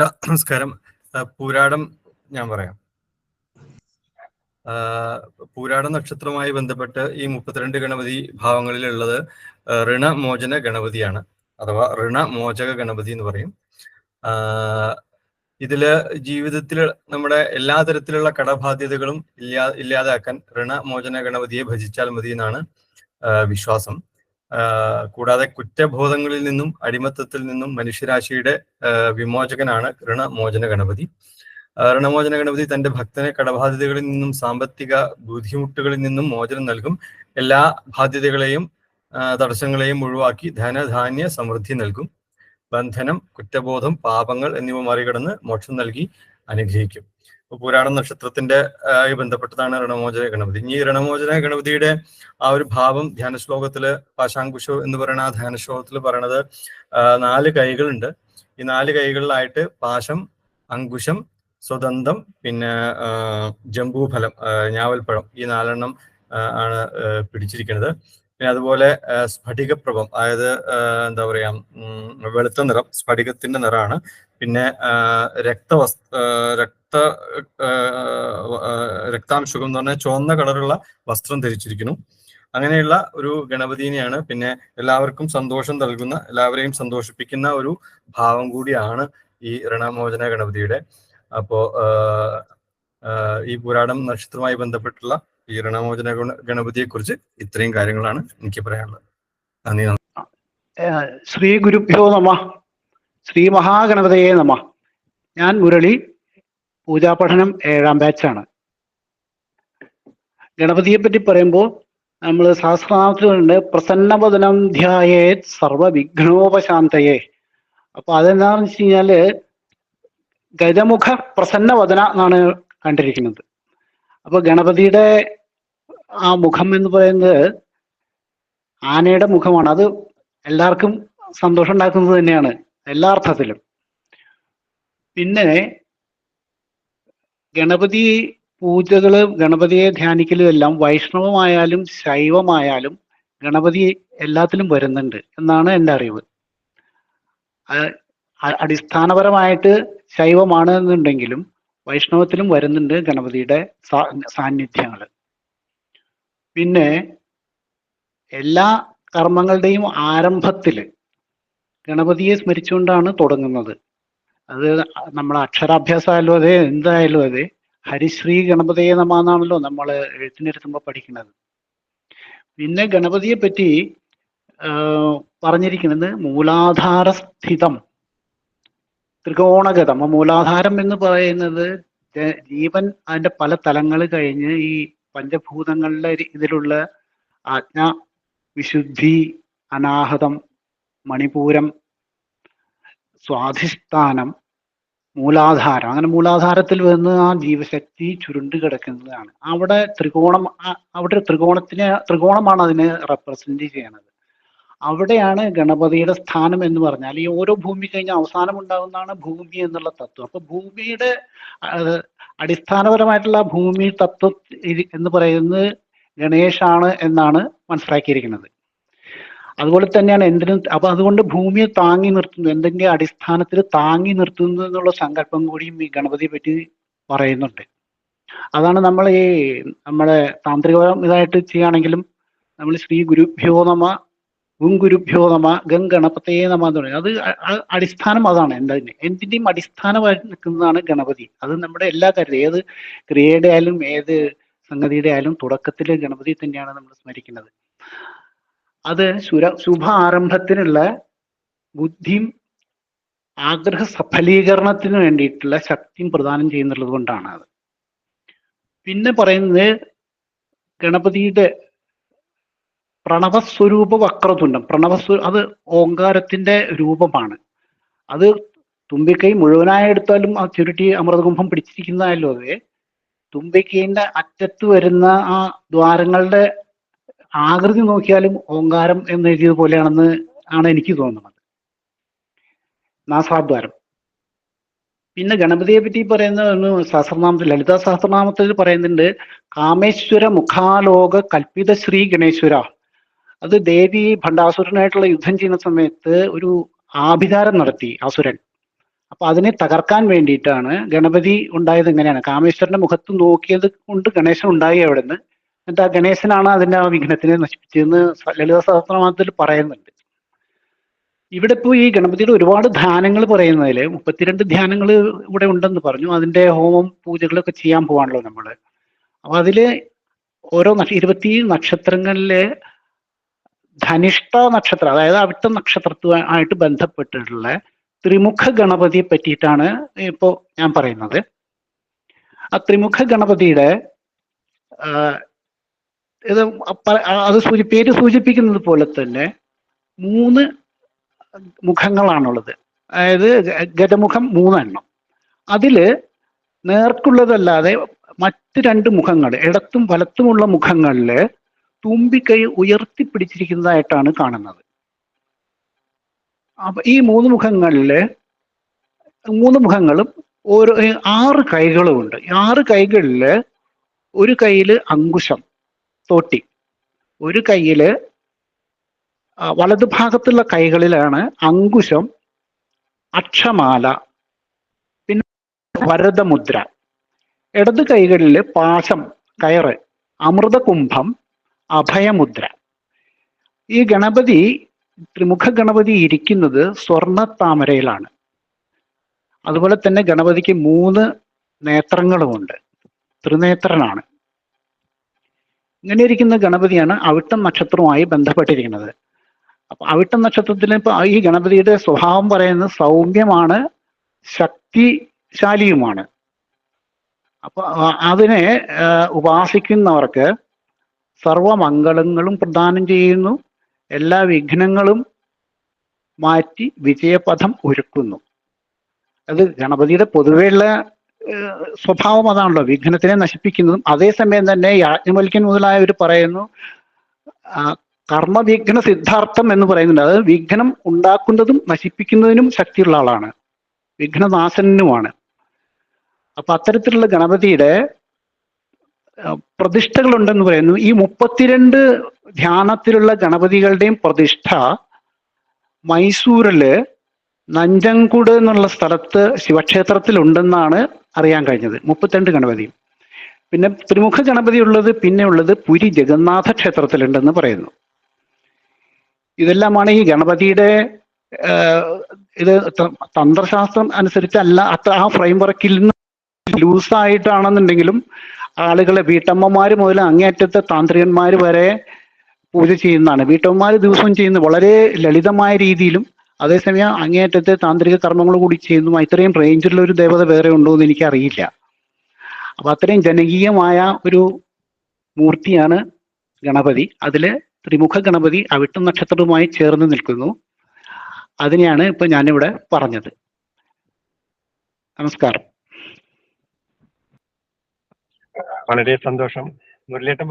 ചേട്ടാ നമസ്കാരം പൂരാടം ഞാൻ പറയാം. പൂരാടം നക്ഷത്രവുമായി ബന്ധപ്പെട്ട് ഈ മുപ്പത്തിരണ്ട് ഗണപതി ഭാവങ്ങളിലുള്ളത് ഋണമോചന ഗണപതിയാണ് അഥവാ ഋണമോചക ഗണപതി എന്ന് പറയും. ഇതിൽ ജീവിതത്തിൽ നമ്മുടെ എല്ലാ തരത്തിലുള്ള കടബാധ്യതകളും ഇല്ലാ ഇല്ലാതാക്കാൻ ഋണമോചന ഗണപതിയെ ഭജിച്ചാൽ മതി എന്നാണ് വിശ്വാസം. കൂടാതെ കുറ്റബോധങ്ങളിൽ നിന്നും അടിമത്തത്തിൽ നിന്നും മനുഷ്യരാശിയുടെ വിമോചകനാണ് ഋണമോചന ഗണപതി. ഋണമോചന ഗണപതി തന്റെ ഭക്തനെ കടബാധ്യതകളിൽ നിന്നും സാമ്പത്തിക ബുദ്ധിമുട്ടുകളിൽ നിന്നും മോചനം നൽകും. എല്ലാ ബാധ്യതകളെയും തടസ്സങ്ങളെയും ഒഴിവാക്കി ധനധാന്യ സമൃദ്ധി നൽകും. ബന്ധനം കുറ്റബോധം പാപങ്ങൾ എന്നിവ മറികടന്ന് മോക്ഷം നൽകി. അനുഗ്രഹിക്കും. പുരാണ നക്ഷത്രത്തിന്റെ ആയി ബന്ധപ്പെട്ടതാണ് ഋണമോചന ഗണപതി. ഈ ഋണമോചന ഗണപതിയുടെ ആ ഒരു ഭാവം ധ്യാന ശ്ലോകത്തിൽ പാശാങ്കുശോ എന്ന് പറയുന്ന ആ ധ്യാന ശ്ലോകത്തിൽ പറയണത് നാല് കൈകളുണ്ട്. ഈ നാല് കൈകളിലായിട്ട് പാശം അങ്കുശം സ്വതന്തം പിന്നെ ജംബൂഫലം ഞാവൽപ്പഴം ഈ നാലെണ്ണം ആണ് പിടിച്ചിരിക്കുന്നത് പിന്നെ അതുപോലെ സ്ഫടികപ്രഭം അതായത് എന്താ പറയാ വെളുത്ത നിറം സ്ഫടികത്തിന്റെ നിറമാണ്. പിന്നെ രക്തവസ് രക്ത രക്താംശുകം എന്ന് പറഞ്ഞാൽ ചുവന്ന കളറുള്ള വസ്ത്രം ധരിച്ചിരിക്കുന്നു. അങ്ങനെയുള്ള ഒരു ഗണപതിനെയാണ് പിന്നെ എല്ലാവർക്കും സന്തോഷം നൽകുന്ന എല്ലാവരെയും സന്തോഷിപ്പിക്കുന്ന ഒരു ഭാവം കൂടിയാണ് ഈ ഋണമോചന ഗണപതിയുടെ. അപ്പോ ഈ പുരാണം നക്ഷത്രവുമായി ബന്ധപ്പെട്ടുള്ള ഈ ഋണമോചന ഗുണ ഗണപതിയെ കുറിച്ച് ഇത്രയും കാര്യങ്ങളാണ് എനിക്ക് പറയാനുള്ളത്. നന്ദി. ശ്രീ ഗുരുഭ്യോ നമ. ശ്രീ മഹാഗണപതയെ നമ. ഞാൻ മുരളി. പൂജാപഠനം ഏഴാം ബാച്ചാണ് ഗണപതിയെ പറ്റി പറയുമ്പോൾ നമ്മൾ സഹസ്രനാമത്തിലുണ്ട്. പ്രസന്നവദനം ധ്യായേ സർവവിഘ്നോപശാന്തയെ. അപ്പൊ അതെന്താണെന്ന് വെച്ച് കഴിഞ്ഞാൽ ഗജമുഖ പ്രസന്നവദന എന്നാണ് കണ്ടിരിക്കുന്നത്. അപ്പൊ ഗണപതിയുടെ ആ മുഖം എന്ന് പറയുന്നത് ആനയുടെ മുഖമാണ്. അത് എല്ലാവർക്കും സന്തോഷം ഉണ്ടാക്കുന്നത് തന്നെയാണ്. എല്ലാ അർത്ഥത്തിലും. പിന്നെ ഗണപതി പൂജകൾ ഗണപതിയെ ധ്യാനിക്കലും എല്ലാം വൈഷ്ണവമായാലും ശൈവമായാലും ഗണപതി എല്ലാത്തിലും വരുന്നുണ്ട് എന്നാണ് എന്റെ അറിവ്. അടിസ്ഥാനപരമായിട്ട് ശൈവമാണ് എന്നുണ്ടെങ്കിലും വൈഷ്ണവത്തിലും വരുന്നുണ്ട് ഗണപതിയുടെ സാന്നിധ്യങ്ങൾ പിന്നെ എല്ലാ കർമ്മങ്ങളുടെയും ആരംഭത്തിൽ ഗണപതിയെ സ്മരിച്ചുകൊണ്ടാണ് തുടങ്ങുന്നത്. അത് നമ്മൾ അക്ഷരാഭ്യാസമായാലും അതെ എന്തായാലും അതെ. ഹരിശ്രീ ഗണപതിയെ നമ എന്നാണല്ലോ നമ്മൾ എഴുത്തിനിരുത്തുമ്പോൾ പഠിക്കുന്നത്. പിന്നെ ഗണപതിയെ പറ്റി പറഞ്ഞിരിക്കുന്നത് മൂലാധാരസ്ഥിതം. ത്രികോണഗതം. മൂലാധാരം എന്ന് പറയുന്നത് ജീവൻ അതിന്റെ പല തലങ്ങൾ കഴിഞ്ഞ് ഈ പഞ്ചഭൂതങ്ങളുടെ ഇതിലുള്ള ആജ്ഞ വിശുദ്ധി അനാഹതം മണിപൂരം സ്വാധിഷ്ഠാനം മൂലാധാരം. അങ്ങനെ മൂലാധാരത്തിൽ വന്ന് ആ ജീവശക്തി ചുരുണ്ട് കിടക്കുന്നതാണ്. അവിടെ ത്രികോണം അവിടെ ഒരു ത്രികോണത്തിനെ ത്രികോണമാണ് അതിനെ റെപ്രസെന്റ് ചെയ്യണത്. അവിടെയാണ് ഗണപതിയുടെ സ്ഥാനം എന്ന് പറഞ്ഞാൽ ഈ ഓരോ ഭൂമി കഴിഞ്ഞ അവസാനം ഉണ്ടാകുന്നതാണ് ഭൂമി എന്നുള്ള തത്വം. അപ്പൊ ഭൂമിയുടെ അടിസ്ഥാനപരമായിട്ടുള്ള ഭൂമി തത്വം എന്ന് പറയുന്നത് ഗണേഷാണ് എന്നാണ് മനസ്സിലാക്കിയിരിക്കുന്നത്. അതുപോലെ തന്നെയാണ് എന്തിനും അപ്പൊ അതുകൊണ്ട് ഭൂമിയെ താങ്ങി നിർത്തുന്നു എന്തിന്റെ അടിസ്ഥാനത്തിൽ താങ്ങി നിർത്തുന്നു എന്നുള്ള സങ്കല്പം കൂടിയും ഈ ഗണപതിയെ പറ്റി പറയുന്നുണ്ട്. അതാണ് നമ്മൾ ഈ നമ്മളെ താന്ത്രികം ഇതായിട്ട് ചെയ്യുകയാണെങ്കിലും നമ്മൾ ശ്രീ ഗുരുഭ്യോ നമ ഗും ഗുരുഭ്യോ നമ ഗം നമ എന്ന് പറയുന്നത് അത് അടിസ്ഥാനം അതാണ് എന്തിന് എന്തിന്റെയും അടിസ്ഥാനമായി നിൽക്കുന്നതാണ് ഗണപതി. അത് നമ്മുടെ എല്ലാ കാര്യത്തിലും ഏത് ക്രിയയുടെ ആയാലും ഏത് സംഗതിയുടെ ആയാലും തുടക്കത്തിൽ ഗണപതി തന്നെയാണ് നമ്മൾ സ്മരിക്കുന്നത്. അത് ശുര ശുഭ ആരംഭത്തിനുള്ള ബുദ്ധിയും ആഗ്രഹ സഫലീകരണത്തിന് വേണ്ടിയിട്ടുള്ള ശക്തിയും പ്രദാനം ചെയ്യുന്നുള്ളത് കൊണ്ടാണ് അത്. പിന്നെ പറയുന്നത് ഗണപതിയുടെ പ്രണവസ്വരൂപ വക്രതുണ്ടം. പ്രണവസ്വ അത് ഓങ്കാരത്തിന്റെ രൂപമാണ്. അത് തുമ്പിക്കൈ മുഴുവനായി എടുത്താലും ആ ചുരുട്ടി അമൃതകുംഭം പിടിച്ചിരിക്കുന്നതായാലും അതെ. തുമ്പിക്കൈന്റെ അറ്റത്ത് വരുന്ന ആ ദ്വാരങ്ങളുടെ ആകൃതി നോക്കിയാലും ഓങ്കാരം എന്ന് എഴുതിയത് പോലെയാണെന്ന് ആണ് എനിക്ക് തോന്നുന്നത്. നാസാദ്വാരം പിന്നെ ഗണപതിയെ പറ്റി പറയുന്ന സഹസ്രനാമത്തിൽ ലളിതാ സഹസ്രനാമത്തിൽ പറയുന്നുണ്ട് കാമേശ്വര മുഖാലോക കൽപ്പിത ശ്രീ ഗണേശ്വര. അത് ദേവി ഭണ്ഡാസുരനായിട്ടുള്ള യുദ്ധം ചെയ്യുന്ന സമയത്ത് ഒരു ആഭിചാരം നടത്തി അസുരൻ. അപ്പൊ അതിനെ തകർക്കാൻ വേണ്ടിയിട്ടാണ് ഗണപതി ഉണ്ടായത് എങ്ങനെയാണ് കാമേശ്വരന്റെ മുഖത്ത് നോക്കിയത് കൊണ്ട് ഗണേശൻ ഉണ്ടായി അവിടെ നിന്ന് ആ ഗണേശനാണ് അതിന്റെ ആ വിഘ്നത്തിനെ നശിപ്പിച്ചതെന്ന് ലളിത സഹസ്രനാമത്തിൽ പറയുന്നുണ്ട്. ഇവിടെ ഇപ്പോൾ ഈ ഗണപതിയുടെ ഒരുപാട് ധ്യാനങ്ങൾ പറയുന്നതിൽ മുപ്പത്തിരണ്ട് ധ്യാനങ്ങൾ ഇവിടെ ഉണ്ടെന്ന് പറഞ്ഞു. അതിന്റെ ഹോമം പൂജകളൊക്കെ ചെയ്യാൻ പോവാണല്ലോ നമ്മൾ. അപ്പൊ അതിൽ ഓരോ ഇരുപത്തി നക്ഷത്രങ്ങളിലെ ധനിഷ്ഠ നക്ഷത്രം അതായത് അവിട്ട നക്ഷത്രത്തുമായിട്ട് ബന്ധപ്പെട്ടിട്ടുള്ള ത്രിമുഖ ഗണപതിയെ പറ്റിയിട്ടാണ് ഇപ്പോൾ ഞാൻ പറയുന്നത്. ആ ത്രിമുഖ ഗണപതിയുടെ ഇത് അത് സൂചി പേര് സൂചിപ്പിക്കുന്നത് പോലെ തന്നെ മൂന്ന് മുഖങ്ങളാണുള്ളത്. അതായത് ഗജമുഖം മൂന്നെണ്ണം. അതിൽ നേർക്കുള്ളതല്ലാതെ മറ്റ് രണ്ട് മുഖങ്ങൾ ഇടത്തും വലത്തുമുള്ള മുഖങ്ങളിൽ തുമ്പിക്കൈ ഉയർത്തി പിടിച്ചിരിക്കുന്നതായിട്ടാണ് കാണുന്നത്. അപ്പൊ ഈ മൂന്ന് മുഖങ്ങളിൽ മൂന്ന് മുഖങ്ങളും ഓരോ ആറ് കൈകളുമുണ്ട് ആറ് കൈകളിൽ ഒരു കൈയിൽ അങ്കുശം തോട്ടി. ഒരു കയ്യിൽ വലതുഭാഗത്തുള്ള കൈകളിലാണ് അങ്കുശം അക്ഷമാല പിന്നെ വരദമുദ്ര. ഇടത് കൈകളിൽ പാശം കയറ് അമൃതകുംഭം അഭയമുദ്ര. ഈ ഗണപതി ത്രിമുഖ ഗണപതി ഇരിക്കുന്നത് സ്വർണ താമരയിലാണ് അതുപോലെ തന്നെ ഗണപതിക്ക് മൂന്ന് നേത്രങ്ങളുമുണ്ട്. ത്രിനേത്രനാണ്. ഇങ്ങനെ ഇരിക്കുന്ന ഗണപതിയാണ് അവിട്ടം നക്ഷത്രവുമായി ബന്ധപ്പെട്ടിരിക്കുന്നത്. അപ്പൊ അവിട്ടം നക്ഷത്രത്തിന് ഇപ്പൊ ഈ ഗണപതിയുടെ സ്വഭാവം പറയുന്നത് സൗമ്യമാണ് ശക്തിശാലിയുമാണ്. അപ്പൊ അതിനെ ഉപാസിക്കുന്നവർക്ക് സർവമംഗളങ്ങളും പ്രദാനം ചെയ്യുന്നു എല്ലാ വിഘ്നങ്ങളും മാറ്റി വിജയപഥം ഒരുക്കുന്നു. അത് ഗണപതിയുടെ പൊതുവെയുള്ള സ്വഭാവം അതാണല്ലോ. വിഘ്നത്തിനെ നശിപ്പിക്കുന്നതും അതേസമയം തന്നെ യാജ്ഞവൽക്കൻ മുതലായവർ പറയുന്നു കർമ്മവിഘ്ന സിദ്ധാർത്ഥം എന്ന് പറയുന്നുണ്ട്. അത് വിഘ്നം ഉണ്ടാക്കുന്നതും നശിപ്പിക്കുന്നതിനും ശക്തിയുള്ള ആളാണ്. വിഘ്നനാശനുമാണ് അപ്പൊ അത്തരത്തിലുള്ള ഗണപതിയുടെ പ്രതിഷ്ഠകളുണ്ടെന്ന് പറയുന്നു. ഈ മുപ്പത്തിരണ്ട് ധ്യാനത്തിലുള്ള ഗണപതികളുടെയും പ്രതിഷ്ഠ മൈസൂരിൽ നഞ്ചങ്കുട് എന്നുള്ള സ്ഥലത്ത് ശിവക്ഷേത്രത്തിൽ ഉണ്ടെന്നാണ് അറിയാൻ കഴിഞ്ഞത്. മുപ്പത്തിരണ്ട് ഗണപതിയും. പിന്നെ ത്രിമുഖ ഗണപതി ഉള്ളത് പിന്നെ ഉള്ളത് പുരി ജഗന്നാഥ ക്ഷേത്രത്തിലുണ്ടെന്ന് പറയുന്നു. ഇതെല്ലാമാണ് ഈ ഗണപതിയുടെ ഇത് തന്ത്രശാസ്ത്രം അനുസരിച്ചല്ല അത്ര ആ ഫ്രെയിം വർക്കിൽ നിന്ന് ലൂസായിട്ടാണെന്നുണ്ടെങ്കിലും ആളുകളെ വീട്ടമ്മമാർ മുതൽ അങ്ങേയറ്റത്തെ താന്ത്രികന്മാർ വരെ പൂജ ചെയ്യുന്നതാണ്. വീട്ടമ്മമാർ ദിവസവും ചെയ്യുന്ന വളരെ ലളിതമായ രീതിയിലും അതേസമയം അങ്ങേയറ്റത്തെ താന്ത്രിക കർമ്മങ്ങൾ കൂടി ചെയ്യുന്നു ഇത്രയും റേഞ്ചിലുള്ള ഒരു ദേവത വേറെ ഉണ്ടോ എന്ന് എനിക്കറിയില്ല. അപ്പൊ അത്രയും ജനകീയമായ ഒരു മൂർത്തിയാണ് ഗണപതി. അതിൽ ത്രിമുഖ ഗണപതി അവിട്ടം നക്ഷത്രവുമായി ചേർന്ന് നിൽക്കുന്നു. അതിനെയാണ് ഇപ്പൊ ഞാനിവിടെ പറഞ്ഞത്. നമസ്കാരം. വളരെ സന്തോഷം. മുരളിയേട്ടൻ